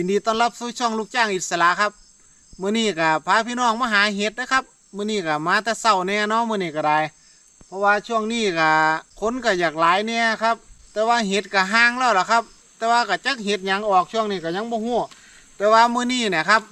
ยินดีต้อนรับสู่ช่องลูกจ้างอิสระครับมื้อนี้ก็พาพี่น้องมาหาเห็ดนะครับมื้อนี้ก็มาแต่เช้าแน่เนาะมื้อนี้ก็ได้ เพราะว่าช่วงนี้ก็คนก็อยากหลายเนี่ยครับ แต่ว่าเห็ดก็ห่างแล้วล่ะครับ แต่ว่าก็จักเห็ดหยังออกช่วงนี้ก็ยังบ่ฮู้แต่ว่ามื้อนี้เนี่ยครับ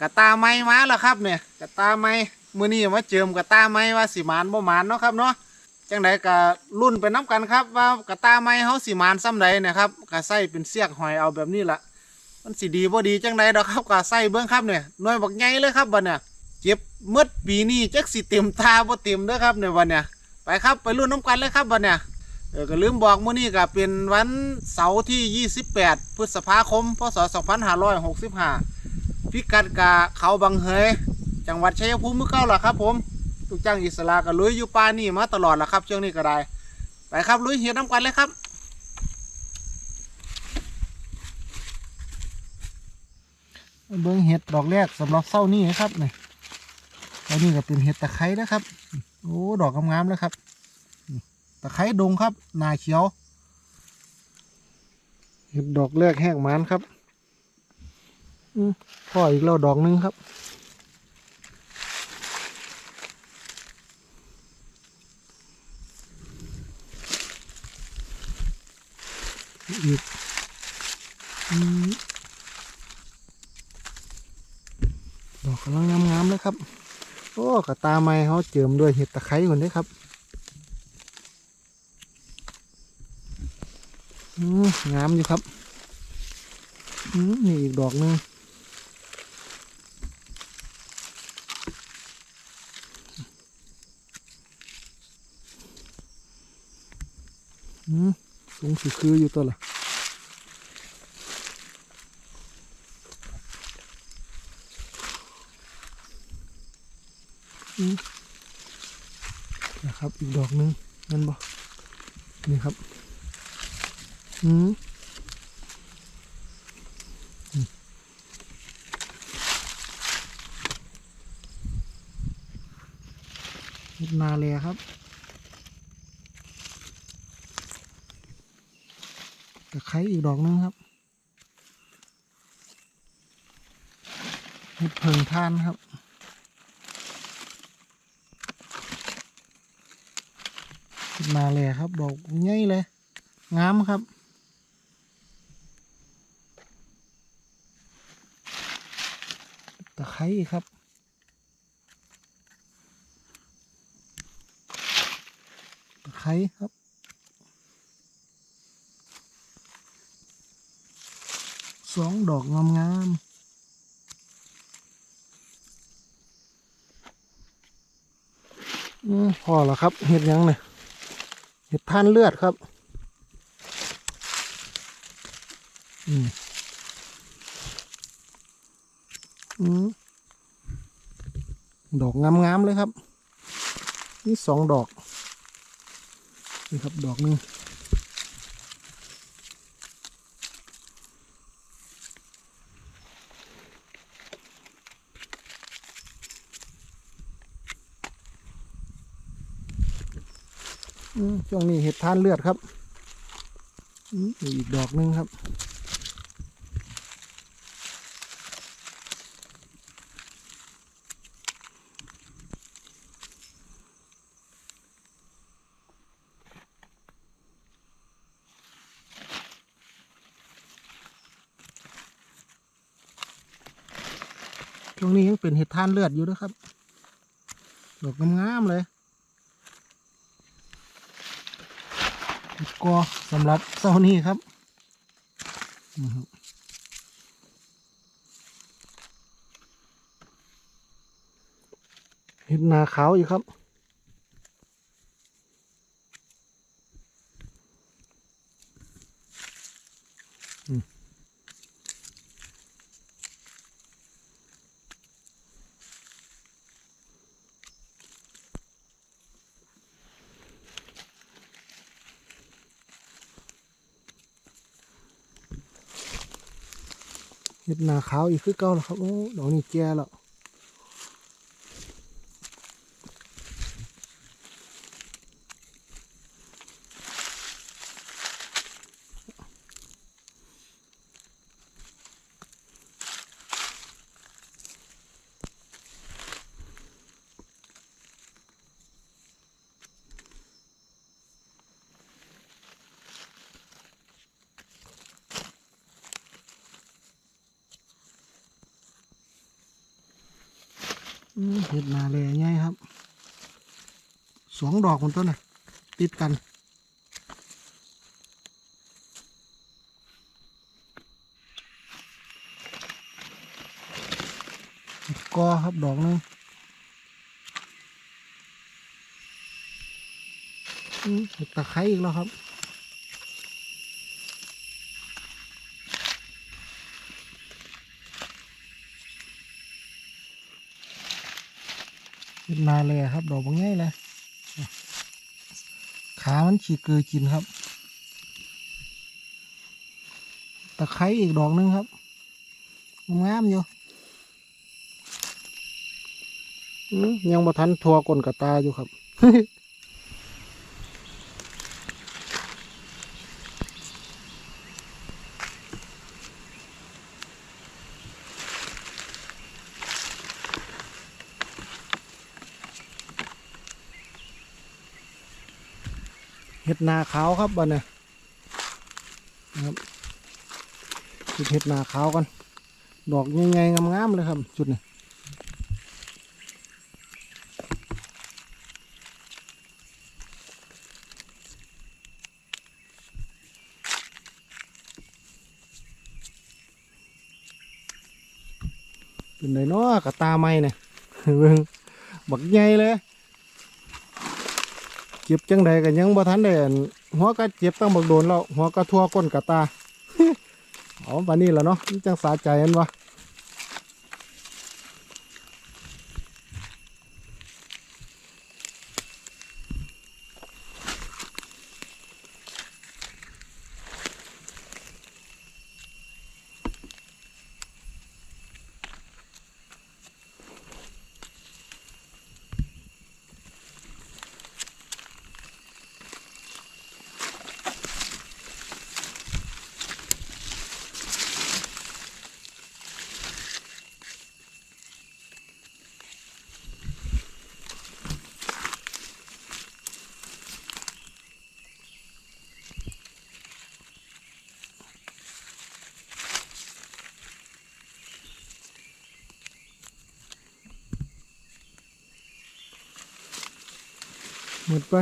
กระตาไม้มาแล้วครับเนี่ยกระตาไม้มื้อนี้มาเจิมกระตาไม้ว่าสิมานบ่มานเนาะครับเนาะจังใดก็รุ่นไปน้ำกันครับว่ากระตาไม้เฮาสิมานซ้ำใดเนะครับก็ใส่เป็นเสียกหอยเอาแบบนี้ละ มันสิดีบ่ดีจังใดดอกครับก็ใส่เบิ่งครับเนี่ยหน่วยบักใหญ่เลยครับบัดเนี่ยเก็บหมืดปีนี้จักสิเต็มตาบ่เต็มเด้อครับเนี่ยบัดเนี่ยไปครับไปรุ่นน้ำกันเลยครับบัดเนี่ยเออก็ลืมบอกมื้อนี้ก็เป็นวันเสาร์ที่ 28 พฤษภาคม พศ 2565 พิกัดกะเขาบางเฮยจังหวัดชัยภูมิเมื่อเก่าล่ะครับ ผมทุกจ้างอิสระก็ลุยอยู่ป่านี่มาตลอดแหละครับช่วงนี้ก็ได้ ไปครับลุยเห็ดน้ำกันเลยครับ เบิ้งเห็ดดอกแรกสำหรับเศร้านี่ครับนี่เศร้านี่ก็เป็นเห็ดตะไคร้นะครับ โอ้ ดอกงามๆเลยครับ ตะไคร้ดงครับหนาเขียว เห็ดดอกแรกแห้งมันครับพ่ออีกแล้วดอกนึงครับ อีกอืมดอกกำลังงามๆเลยครับ โอ้กระตาไม้เขาเจิมด้วยเห็ดตะไคร้คนนี้ครับงามอยู่ครับนี่อีกดอกหนึงอืมสูงสิคืออยู่ตัวละ นะครับ อีกดอกหนึงนั่นบ่นี่ครับอืมมเฮ็ดนาเลยครับตะไคร้อีกดอกนึงครับเห็ดเพิงท่านครับเฮ็ด มาเลยครับดอกใหญ่เลย งามครับตะไคร้ครับตะไคร้ครับสองดอกงามๆอืมพอแล้วครับเห็ดยังเนี่ย เห็ดท่านเลือดครับ อืมอืมดอกงามๆเลยครับ นี่สองดอก นี่ครับ ดอกหนึ่ง ช่วงนี้เห็ดทานเลือดครับอืมอีกดอกหนึงครับ ช่วงนี้ยังเป็นเห็ดทานเลือดอยู่นะครับ ดอกงามๆเลย็สำหรับเสาร์นี้ครับนี่ครับเห็ดนาขาวอยู่ครับ เห็ดหนาขาวอีกคือเก่าแล้วครับโอ้ดอกนี้แก่แล้ว เห็ดนาแลใหญ่ครับ สองดอกคนต้นน่ะ ติดกันกอครับดอกนึงอืมเห็ดตะไคร้อีกแล้วครับ เห็ด นาเลยครับ ดอกบางง่ายเลยขามันฉีกเกลือกินครับตะไคร้อีกดอกหนึงครับงามอยู่อือยังบาทันทัวกลนกระตาอยู่ครับ ดนาขาวครับบันเนี่ยนะครับจุดเห็ดนาขาวกันดอกใหญ่ๆงามๆเลยครับจุดนี้เป็นไรเนาะกระตาไม้เนี่ยเบิ่งบักใหญ่เลย เจ็บจังใดกันยังบ่ทันได้อั่นหัวก็เจ็บตั้งบักโดนแล้วหัวก็ทั่วก้นกะตาเอาปานนี้แล้วเนาะจังสาใจอันวะ หมดไป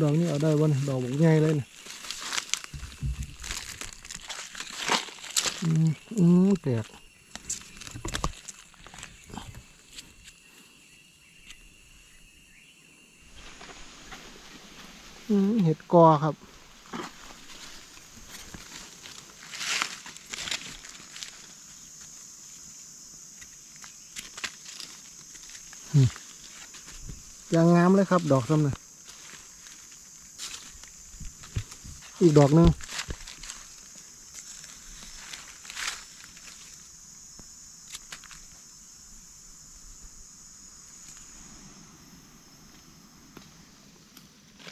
ดอกนี้เอาได้วันดอกบักใหญ่เลยนะอืมอืมแตกอืมเห็ดกอครับ อย่างงามเลยครับ ดอกซ้ำนะอีกดอกหนึ่ง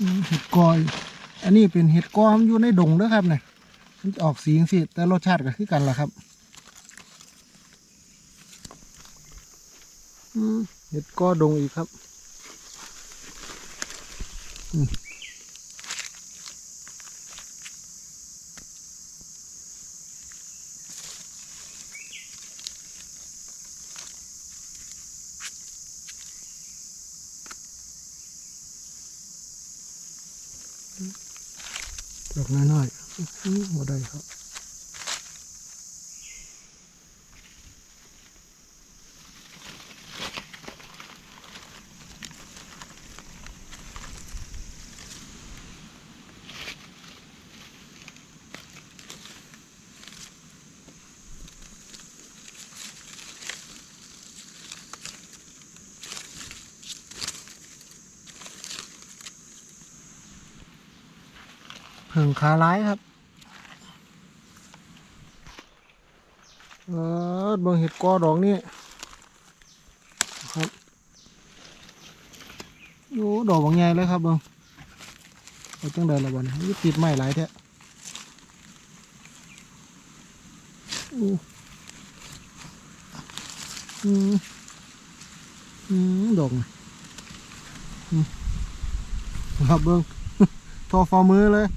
อืมเห็ดกอย อันนี้เป็นเห็ดกอมนอยู่ในดงเด้วยครับเนี่ยมันจะออกสีจังสิแต่รสชาติก็คือกันล่ะครับอืมเห็ดกอดงอีกครับ ดอกน้อยๆหือบ่ได้ครับ เพิ่งขาร้ายครับเออบิ่งเห็ดกอดอกนี่ครับโอ้ดอกบางใหญ่เลยครับเบิ่งเอาจังใดละบ่เนี่ยมันติดไม้หลายแท้อู้อืมอืมดอกน่ะอืมครับเบิ่งทอฟอมือเลย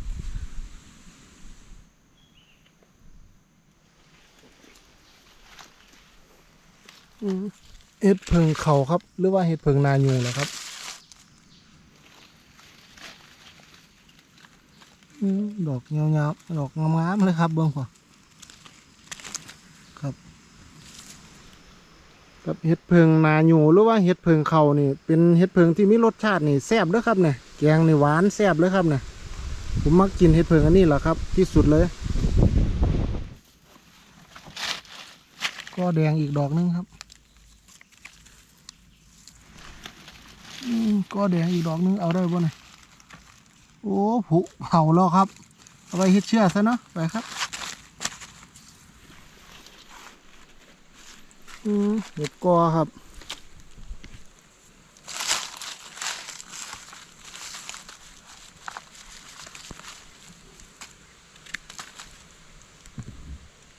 อ อืมเห็ดเพิงเขาครับ หรือว่าเห็ดเพิงนายูเหรอครับอดอกเงาๆดอกงามๆเลยครับเบิ้งพอครับกับเห็ดเพิงนายูหรือว่าเห็ดเพิงเขานี่เป็นเห็ดเพิงที่มีรสชาตินี่แซ่บเด้อครับเนี่ยแกงนี่หวานแซ่บเลยครับเนี่ยผมมักกินเห็ดเพิงอันนี้แหละครับ ที่สุดเลยก็แดงอีกดอกหนึงครับอืม ก็แดงอีกดอกหนึงเอาได้บ่เนี่ยโอ้ผุเผาแล้วครับ เอาไปเฮ็ดเชื่อซะเนาะไปครับอืมเห็ดกอครับ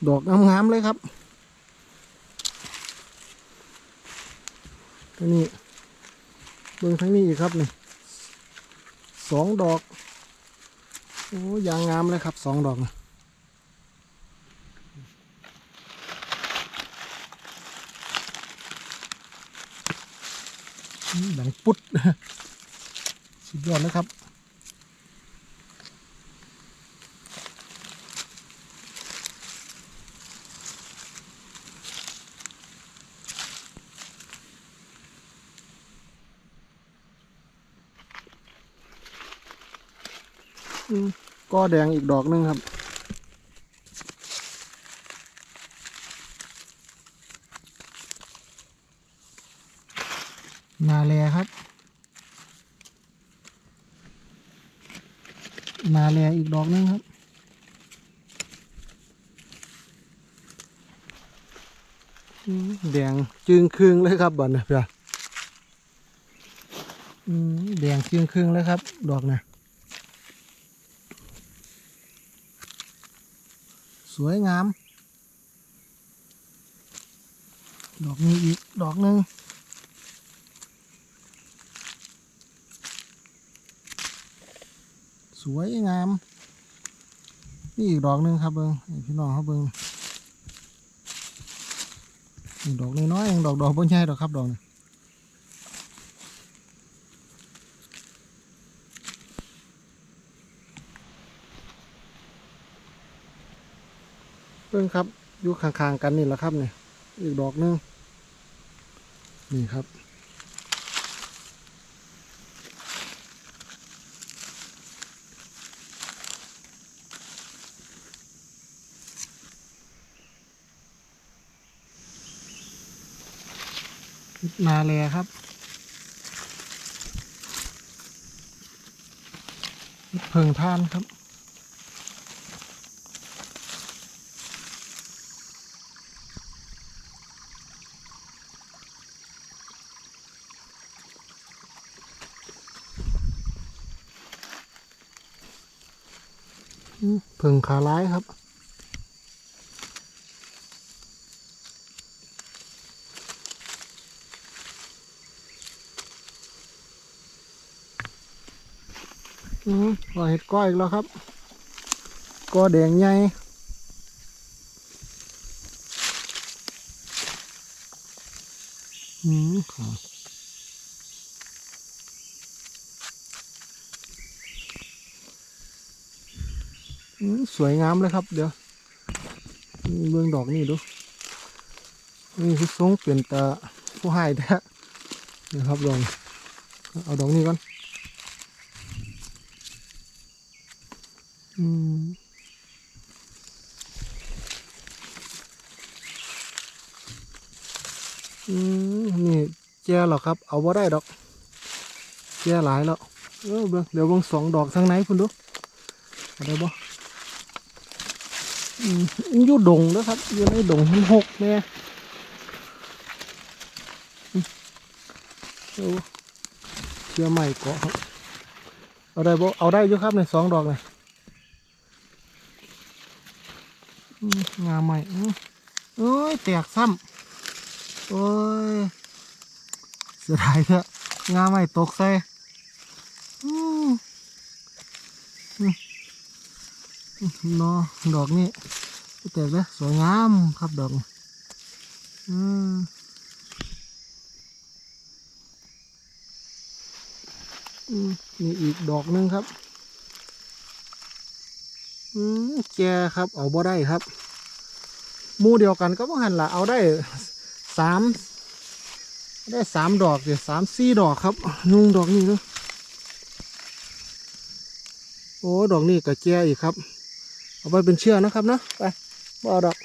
ดอกงามๆเลยครับ ตัวนี้ เบิ่งทั้งนี้อีกครับนี่สองดอกโอ้ยางงามเลยครับสองดอกนะดังปุ๊ดสุดยอดนะครับ ก็แดงอีกดอกหนึงครับ นาแลครับ นาแลอีกดอกหนึงครับแดงจึงครึ่งเลยครับบัดเนี่ยเพื่อนแดงจึงครึ่งเลยครับ ดอกนี่ย วยงาม ดอกนี้อีก ดอกหนึ่งสวยงาม นี่อีกดอกหนึ่งครับเบิงพี่น้องเขาเบิงดอกน้อยๆเองดอกดอกบนใหญ่ดอกครับดอกนี่ บิ่งครับ อยู่ข้างๆกันนี่แหละครับเนี่ยอีกดอกหนึงนี่ครับนาแลครับเพิงท่านครับ เพิงขาร้ายครับ อืมก็เห็ดก้อยอีกแล้วครับก็แดงใหญ่อืมครับอืม สวยงามเลยครับ เดี๋ยวเบื้องดอกนี่ดู นี่คือทรงเปลี่ยนตาผู้ให้แท้เดี๋ยวครับดอกเอาดอกนี้ก่อนอืมอืมนี่แจหรอครับ เอาว่าได้ดอก แจหลายแล้ว เออเบิ่งเดี๋ยวเบิ่งสองดอกทางไหนคุณดูอาได้บ่ อืมอยู่ดงแล้วครับ อยู่ในดงมันหกแม่เชื่อใหม่เกาะครับ เอาได้บ่เอาได้อยู่ครับในสองดอกเลยอืมงาใหม่อื้อเอ้ยแตกซ้ำโอ้ยเสียดายเถอะงาใหม่ตกใส่ นอดอกนี่แตกแล้สวยงามครับดอกอืมนี่อีกดอกนึงครับ อืมแกครับ เอาบ่ได้ครับ มูเดียวกันก็บ่หันละเอาได้สามได้สามดอกเดี๋ยวสามสี่ดอกครับ นุ่งดอกนี้ก็โอ้ ดอกนี้กับแกอีกครับ เอาไปเป็นเชือกนะครับเนาะไปบ่เอาดอก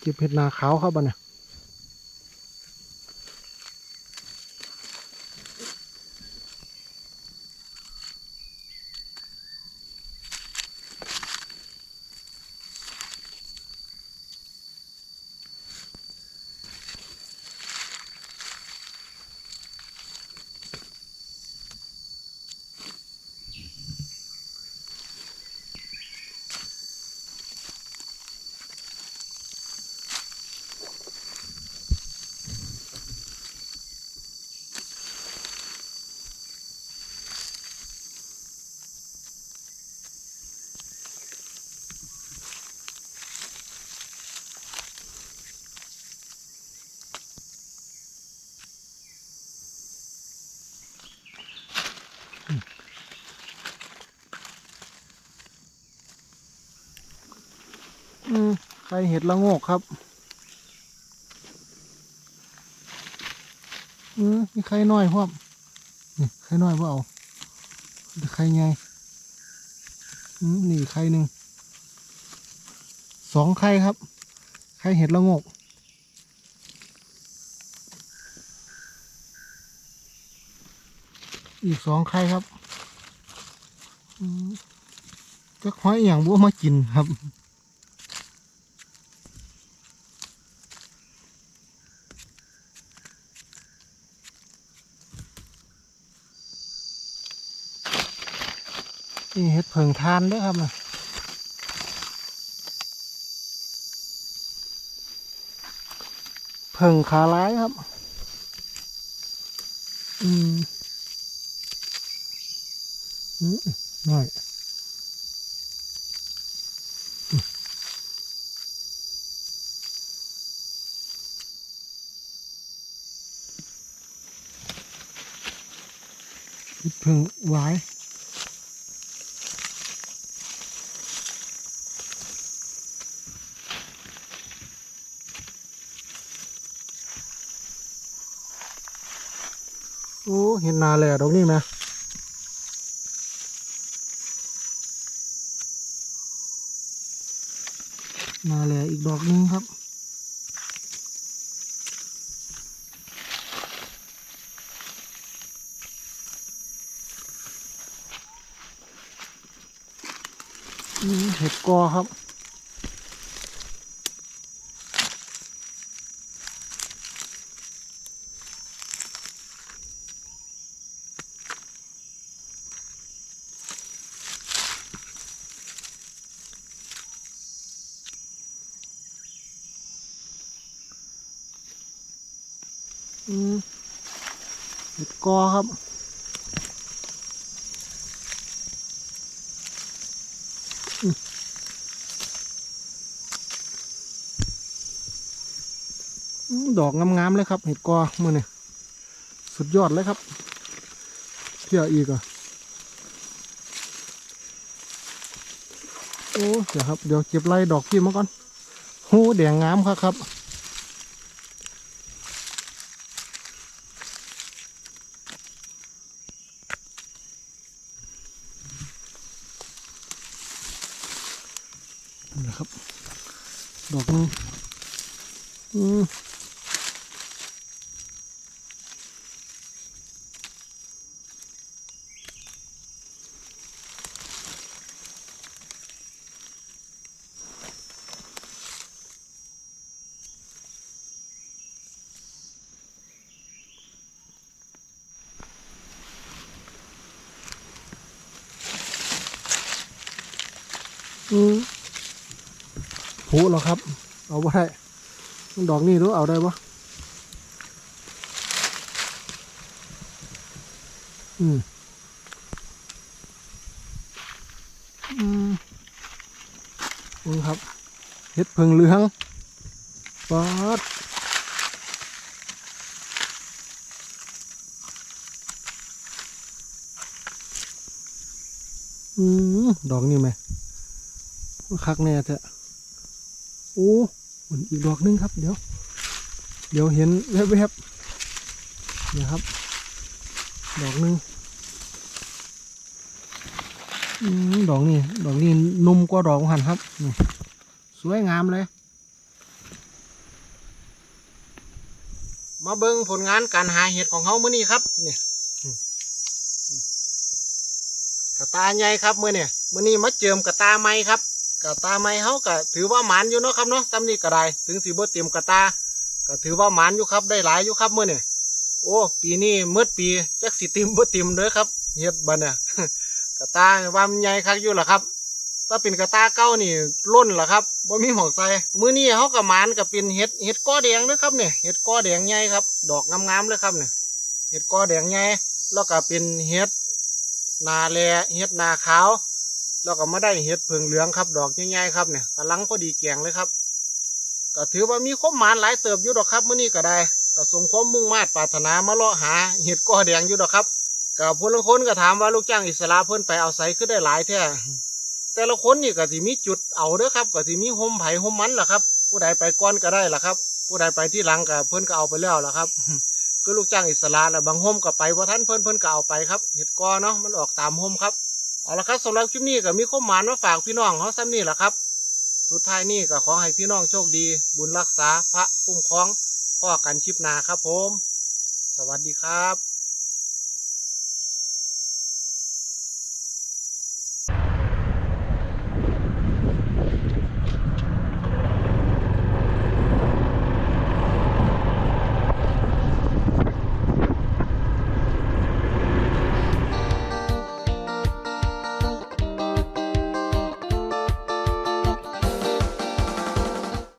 เก็บเห็ดนาขาวครับบันเนี่ย เห็ดละโงกครับ อืมมีใครน้อยพวกนี่ใครน้อยพวกเอาแต่ไงอืมนี่ใครหนึ่งสองใครครับใครเห็ดละโงกอีกสองใครครับอืมจะคอยอย่างบัวมากินครับ นี่เห็ดเผิงทานด้วยครับเผิงขาร้ายครับ อืมอืมหน่อยเห็ดเผิงหวาย โอ้ เห็นนาเลยอะดอกนี้ไหมนาเลยอีกดอกหนึงครับเห็ดกอครับ กอครับ ดอกงามๆเลยครับ เห็ดกอมือนี่สุดยอดเลยครับ เที่ยวอีกอะโอ้เดี๋ยวครับ เดี๋ยวเก็บไล่ดอกพี่มาก่อนโอ้แดงงามครับครับือผูหรอครับ เอาไว้ดอกนี่รู้เอาได้ปะอืมอืมนี่ครับเห็ดเพิงเหลืองปอดอืมดอกนี่ไหม คักแน่เถอะโอ้มันอีกดอกหนึงครับ เดี๋ยว เดี๋ยวเห็นแวบๆเนี่ยครับ ดอกหนึงดอกนี่ดอกนี่นุ่มกว่าดอกหันครับนี่สวยงามเลย มาเบิ่งผลงานการหาเห็ดของเขาเมื่อนี้ครับเนี่ยกระตาใหญ่ครับเมื่อเนี่ยมื่อนี้มาเจิมกระตาไม้ครับ กะตาไม้เขาก็ถือว่าหมานอยู่เนาะครับเนาะตำนี้ก็ได้ถึงสีบ่เตรียมกะตาก็ถือว่าหมานอยู่ครับได้หลายอยู่ครับเมื่อนี่โอ้ปีนี้เมื่อปีจักสิติมบ่ติมเด้อครับเฮ็ดบัดเนี่ยกะตาว่ามันใหญ่คักอยู่ล่ะครับ ถ้าเป็นกะตาเก้านี่ล้นล่ะครับบ่มีหมองใส่มื้อนี้เขากับหมานกับเป็นเห็ดเห็ดก้อแดงเด้อครับเนี่ยเห็ดก้อแดงใหญ่ครับ ดอกงามๆเลยครับเนี่ยเห็ดก้อแดงใหญ่แล้วก็เป็นเห็ดนาแลเห็ดนาขาว แล้วก็มาได้เห็ดเพิงเหลืองครับ ดอกใหญ่ๆครับเนี่ยกำลังพอดีแกงเลยครับ ก็ถือว่ามีความหมานหลายเติบอยู่ดอกครับเมื้อนี้ก็ได้ก็สมความมุ่งมา่ปรารถนามาเลาะหาเห็ดก้อแดงอยู่ดอกครับกับผู้ลางคนก็ถามว่าลูกจ้างอิสระเพิ่นไปเอาไสขึ้นได้หลายแท้แต่ละคนนี่ก็สิมีจุดเอาเด้อครับก็สิมีห่มไผ่ห่มมันล่ะครับ ผู้ใดไปก่อนก็ได้ล่ะครับ ผู้ใดไปที่หลังก็เพิ่นก็เอาไปแล้วล่ะครับก็ลูกจ้างอิสระและบางห่มก็ไปว่าท่านเพิ่นเพิ่นก็เอาไปครับเห็ดกอเนาะมันออกตามห่มครับ เอาละครับสำหรับคลิปนี้ก็มีข้อมหมานมาฝากพี่น้องเขาซ้ำนี่แหละครับ สุดท้ายนี่ก็ขอให้พี่น้องโชคดี บุญรักษาพระคุ้มครองพ่อกันชิปนาครับผม สวัสดีครับ